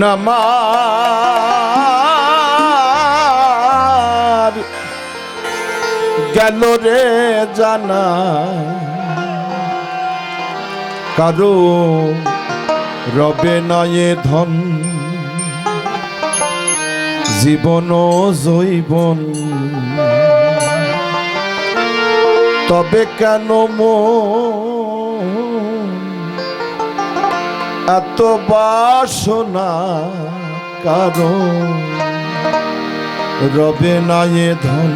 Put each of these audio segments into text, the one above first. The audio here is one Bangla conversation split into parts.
মনামার গেল রে জানা। কারও রবে নয়ে ধন জীবন জৈবন। তবে কেন মন এত বাসনা কারণ রবে না এ ধন।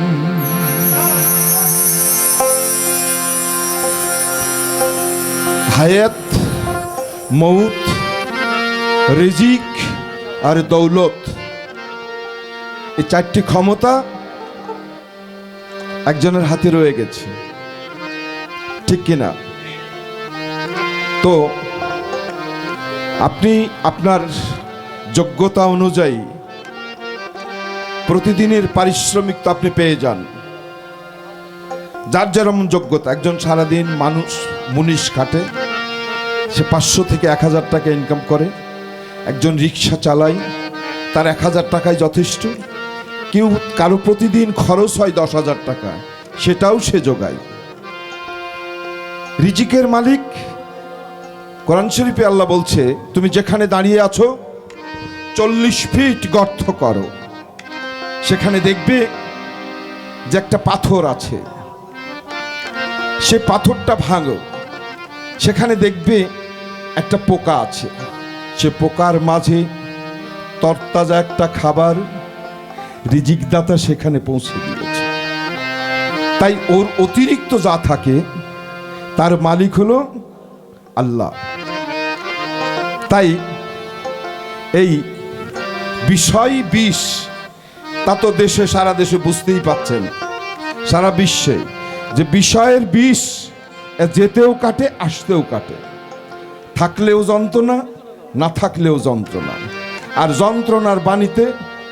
হায়াত মৌত রিজিক আর দৌলত। এই চারটি ক্ষমতা একজনের হাতে রয়ে গেছে। ঠিক কিনা? তো আপনি আপনার যোগ্যতা অনুযায়ী প্রতিদিনের পারিশ্রমিক তো আপনি পেয়ে যান। যার যেরকম যোগ্যতা, একজন সারাদিন মানুষ মুনিশ খাটে, সে পাঁচশো থেকে এক হাজার টাকা ইনকাম করে, একজন রিক্সা চালায়, তার এক হাজার টাকায় যথেষ্ট। কেউ কারও প্রতিদিন খরচ হয় দশ হাজার টাকা, সেটাও সে যোগায়। রিজিকের মালিক কোরআন শরীফে আল্লাহ বলছে, তুমি যেখানে দাঁড়িয়ে আছো, চল্লিশ ফিট গর্ত করো। সেখানে দেখবে যে একটা পাথর আছে। সে পাথরটা ভাঙো। সেখানে দেখবে একটা পোকা আছে। সে পোকার মাঝে তরতাজা একটা খাবার রিজিকদাতা সেখানে পৌঁছে দিয়েছে। তাই ওর অতিরিক্ত যা থাকে, তার মালিক হলো আল্লাহ। তাই এই বিষয় বিষ, তা তো দেশে, সারা দেশে বুঝতেই পাচ্ছেন, সারা বিশ্বে। যে বিষয়ের বিষ যেতেও কাটে, আসতেও কাটে। থাকলেও যন্ত্রণা, না থাকলেও যন্ত্রণা। আর যন্ত্রণার বাণীতে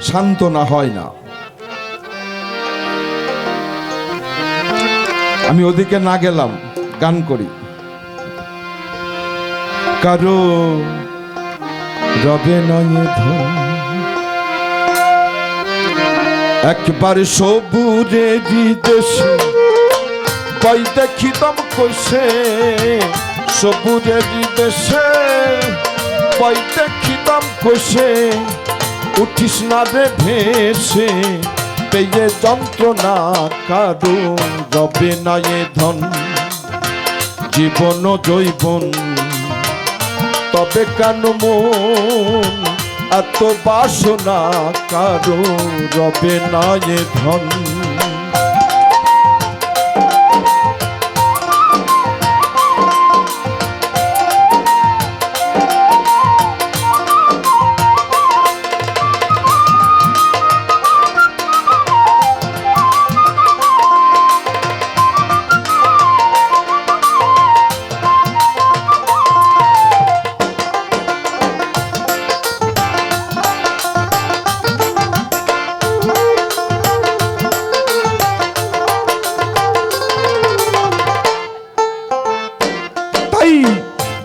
সান্ত্বনা হয় না। আমি ওদিকে না গেলাম, গান করি। কারও রবে নয় ধন। একবার সবুরে দেশে বই দেখিতাম কইসে সবুরে দেশে বই দেখিতাম কইসে উঠিস না রে ভেসে, পেয়ে যন্ত্রণা কারও। রবে না এ ধন, জীবন জৈবন তবে কেন মন এত বাসনা কারও রবে না এ ধন।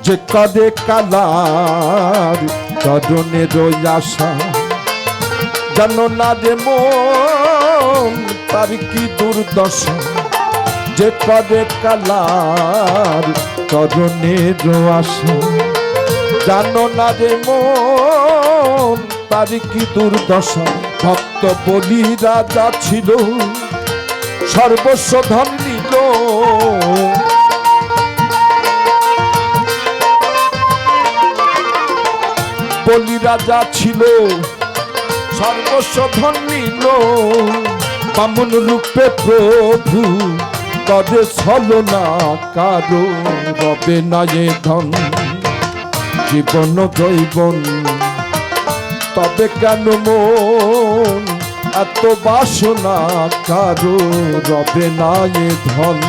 যে কাদে কালার রই আশা। জানো না যে মন, তার কি দুর্দশা? যে কাদে কালার কারণে আশা। জানো না যে মন, তার কি দুর্দশা? ভক্ত বলি রাজা ছিল, সর্বস্ব ধন নিল বলি রাজা ছিল। সর্বস্ব ধন নিল বামন রূপে প্রভু কদে ছলনা কারও, রবে না ধন, জীবন জৈবন। তবে কেন মন এত বাসনা কারও, রবে না ধন?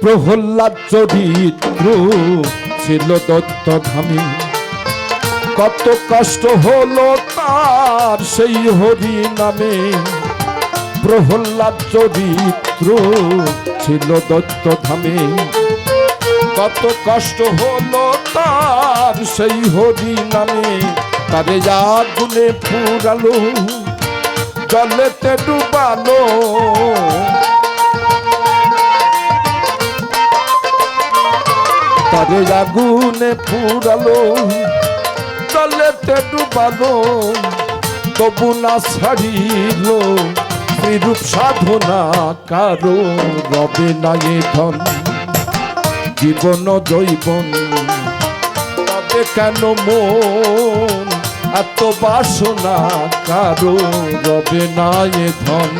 প্রহ্লাদ চরিত্র ছিল দত্ত ধামী কত কষ্ট হলো তার সেই হরি নামে প্রহ্লাদ চরিত্র ছিল দত্ত ধামে কত কষ্ট হলো তার সেই হরি নামে তারে আগুনে পুরালো, জলেতে ডুবালো তারে আগুনে পুরালো জলেতে ডুবালো তবু না ছাড়িল বিরূপ সাধনা কারও রবে না এ ধন। জীবন জৈবন তবে কেন মন? এত বাসনা কারও রবে না এ ধন।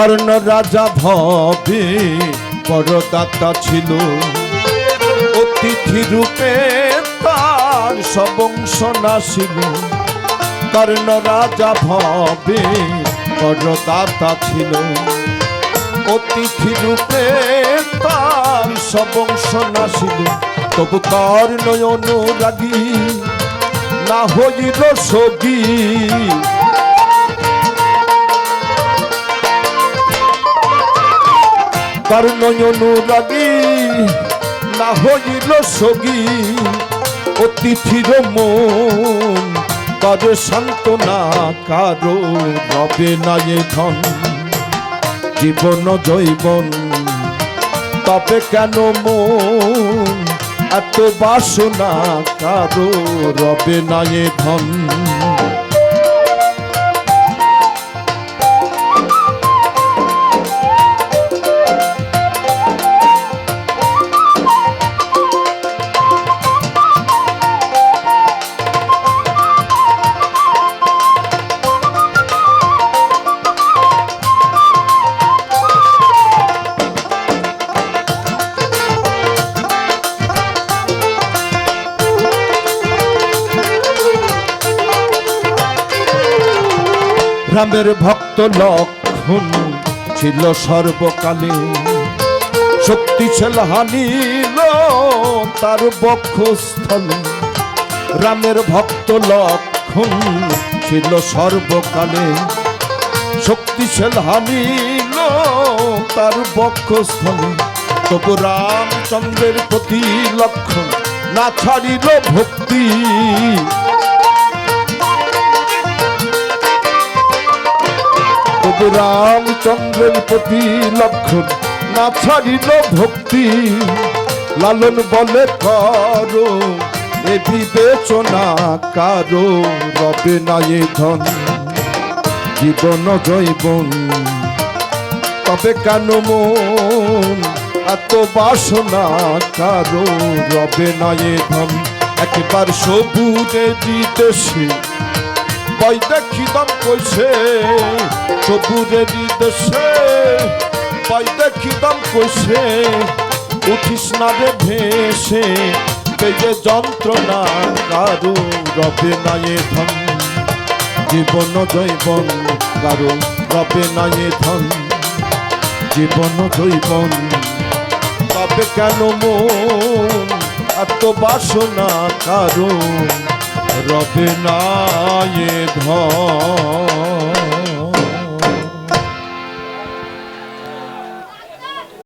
কর্ণ রাজা ভবে বড় দাতা ছিল। অতিথি রূপে তার সবংশ নাসিল কর্ণ রাজা ভবে বড় দাতা ছিল। অতিথি রূপে তার সবংশ নাসিল তবু কর্ণ অনুরাগী না হইল সগী। কর্ণ অনুরাগী না হইল সগী, অতিথির মন। করে সান্ত্বনা কারও রবে না এ ধন। জীবন জৈবন, তবে কেন মন? এত বাসনা কারও রবে না ধন। রামের ভক্ত লক্ষণ ছিল সর্বকালে। শক্তি ছিল হানিল তার বক্ষস্থলে রামের ভক্ত লক্ষণ ছিল সর্বকালে। শক্তিশাল হানিল তার বক্ষস্থলে তবু রামচন্দ্রের প্রতি লক্ষণ না ছাড়িল ভক্তি। তবু রামচন্দ্রের প্রতি লক্ষণ না ছাড়িল ভক্তি। লালন বলে, করো এ বিবেচনা, কারও রবে না এ ধন। জীবন জৈবন তবে কেন মন এত বাসনা, কারও রবে না এ ধন? একবার সবুজে বিদেশে বই দেখি দম কইছে বিদেশে বই দেখি দম কইছে, উঠিস না রে ভেসে পেয়ে যন্ত্রণা কারও রবে না এ ধন। জীবন জৈবন কারও রবে না এ ধন। জীবন জৈবন তবে কেন মন, এত বাসনা কারও রবে না এ ধন।